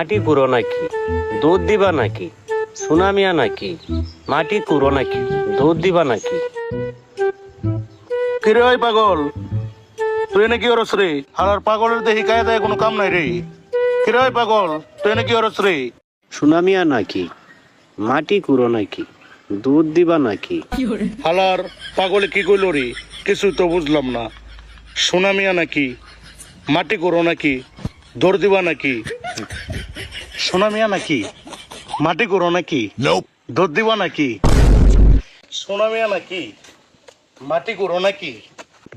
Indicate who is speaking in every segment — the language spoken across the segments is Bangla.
Speaker 1: মাটি কুড়ো নাকি? দুধ দিবা নাকি? সুনামিয়া নাকি? মাটি কুড়ো নাকি? দুধ দিবা নাকি?
Speaker 2: কিরে ওই পাগল? তুই এনে কি করস রে আর পাগলের দেহি কায় দেয় কোনো কাম নাই রে। কিরে ওই পাগল? তুই এনে কি করস রে
Speaker 1: সুনামিয়া নাকি? মাটি কুড়ো নাকি? দুধ দিবা নাকি?
Speaker 2: হালার পাগলে কি কইল রে? কিছু তো বুঝলাম না। সুনামিয়া নাকি? মাটি করো নাকি? দৌড় দিবা নাকি? সুনামিয়া নাকি? মাটি করো নাকি? দুধ দিব নাকি? সুনামিয়া নাকি? মাটি করো নাকি?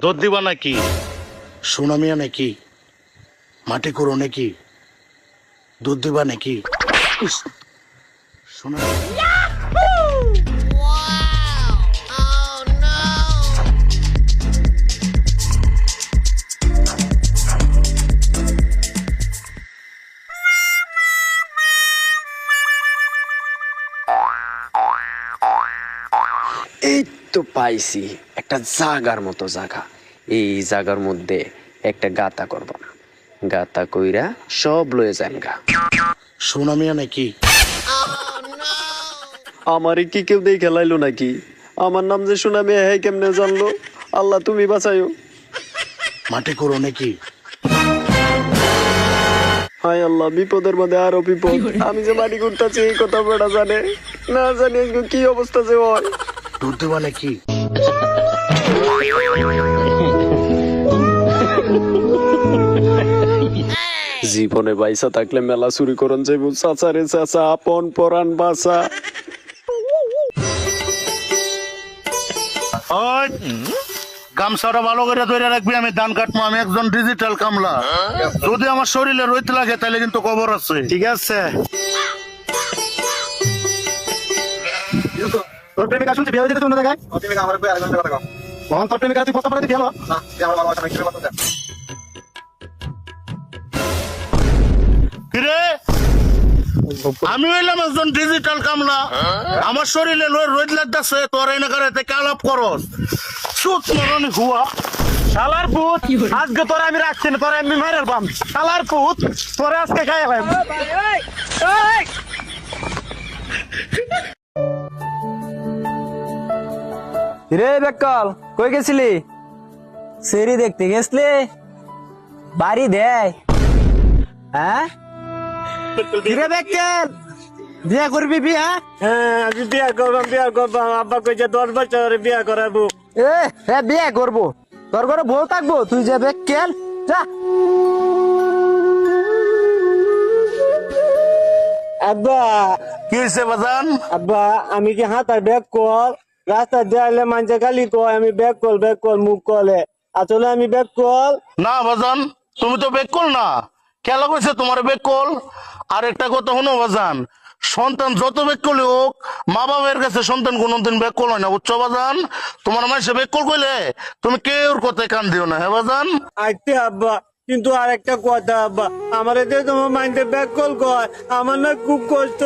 Speaker 2: দুধ দিবা নাকি? সুনামিয়া নাকি? মাটি করো নাকি? দুধ দিবা নাকি? ইস,
Speaker 3: তো পাইছি একটা জাগার মতো জায়গা এই জাগার মধ্যে একটা গাতা করব গাতা কইরা সব লয়ে যান গা।
Speaker 2: সুনামিয়া নাকি?
Speaker 3: আমারে কি কেউ দিয়ে খেলাইলো নাকি? আমার নাম যে শুনামি হ্যাঁ কেমনে জানলো? আল্লাহ তুমি বাঁচাইও।
Speaker 2: মাটি করো নাকি?
Speaker 3: হায় আল্লাহ বিপদের মধ্যে আরও বিপদ। আমি যে বাড়ি করতেছি এই কথা বেড়া জানে না জানি কি অবস্থা যে হয়।
Speaker 2: দুধ নাকি?
Speaker 3: জীবনে বাইসা থাকলে মেলা চুরি করন যাইব। চাচারে চাচা আপন পরাণ বাসা।
Speaker 2: গামছাটা ভালো করে ধরে রাখবি আমি ধান কাটবো আমি একজন ডিজিটাল কামলা। যদি আমার শরীরে রইতে লাগে তাহলে কিন্তু কবর আছে। ঠিক আছে।
Speaker 4: তোর প্রেমিকা শুনছি বিয়ে হয়ে যেতে অন্য জায়গায়? তোর প্রেমিকা আমার ঘণ্টা কথা কম মহান তোর প্রেমিকা তুই প্রস্তাব করে হলো? না আমার বাবা আমি কীভাবে কথা
Speaker 2: কিরে? আমি হইলাম একজন ডিজিটাল কামলা। আমার শরীরে রোদ লাগতেছে তোর এনে করে থেকে আলাপ করস। সুত মরণি হুয়া।
Speaker 4: শালার পুত আজকে তোরা আমি রাখছি না তোরা আমি মেরে বাম। শালার পুত তোরা আজকে খাই
Speaker 5: রে বেকাল কই গেছিলি? সেরি দেখতে গেছলি? বাড়ি দেয় হ্যাঁ? কিরে বেকাল বিয়া করবি বিয়া?
Speaker 4: হ্যাঁ আমি বিয়া করবাম বিয়া করবাম। আব্বা কইছে দশ বছর বিয়া করাবো।
Speaker 5: এ হ্যাঁ বিয়া করব। তোর ঘরে বউ থাকব? তুই যে বেকাল যা।
Speaker 4: আব্বা
Speaker 2: কি হয়েছে বাজান?
Speaker 4: আব্বা আমি কি হাতার ব্যাগ কল রাস্তা দেয়ালে মানছে গালি কয় আমি ব্যাগ কল ব্যাগ কল মুখ কলে আসলে আমি ব্যাগ কল
Speaker 2: না বাজান তুমি তো বেকল না। খেলা কইছে তোমার বেকল আর একটা কথা শোনো বাজান সন্তান যত বেকলি হোক মা বাবার কাছে সন্তান কোনোদিন বেকল হয় না উচ্চ বাজান? তোমার মাসে বেকল কইলে তুমি কেউর কথায় কান দিও না হ্যাঁ বাজান?
Speaker 4: আইতে আব্বা কিন্তু আর একটা কথা আমার এতে তোমার মাইন্ডে ব্যাগ কল কয় আমার না খুব কষ্ট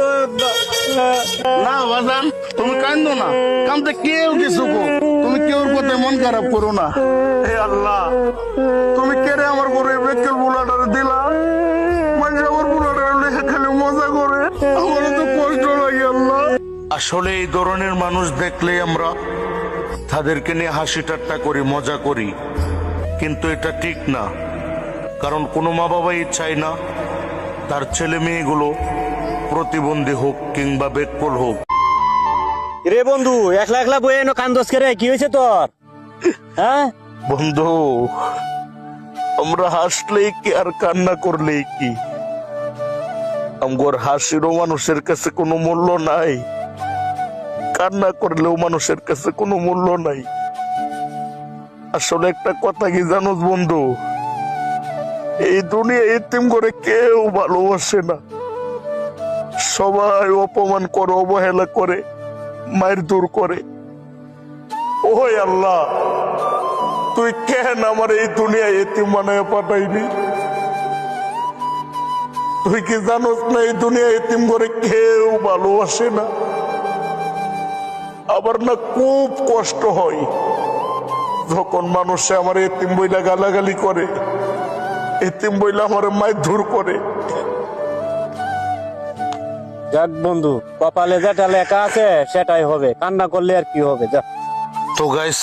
Speaker 2: না বাজান তুমি কান্দো না। কান্দতে কেউ কিছু কো তুমি কেউর কথায় মন খারাপ করো না। হে আল্লাহ তুমি কেড়ে আমার ঘরে বেকল বুলাটার দিলা? মানে আমার বুলাটার লেখা খালি মজা করে। আমার তো কষ্ট লাগে আল্লাহ। আসলে এই ধরনের মানুষ দেখলে আমরা তাদেরকে নিয়ে হাসি ঠাট্টা করি মজা করি। কিন্তু এটা ঠিক না। কারণ কোনো মা বাবাই চায় না। তার ছেলে মেয়েগুলো প্রতিবন্ধী হোক কিংবা বেকল হোক।
Speaker 4: রে বন্ধু একলা একলা বয়ে এনো কান্দস করে কি হয়েছে তোর? হ্যাঁ?
Speaker 2: বন্ধু আমরা হাসলেই কি আর কান্না করলেই কি? আমগর হাসিরও মানুষের কাছে কোনো মূল্য নাই। কান্না করলেও মানুষের কাছে কোনো মূল্য নাই। আসলে একটা কথা কি জানোস বন্ধু? এই দুনিয়া এতিম করে কেউ ভালোবাসে না। সবাই অপমান করে, অবহেলা করে মায়ের দূর করে। ওই আল্লাহ, তুই কেন আমার এই দুনিয়ায় এতিম বানায় পাঠাইলি? তুই কি জানোস না এই দুনিয়া এতিম করে কেউ ভালোবাসে না? আবার না খুব কষ্ট হয় যখন মানুষে আমার এতিম বইলা গালাগালি করে। এতিম বইলে আমার মায়ের ধূর করে।
Speaker 4: যাক বন্ধু কপালে যেটা লেখা আছে সেটাই হবে কান্না করলে আর কি হবে যা।
Speaker 2: তো গাইস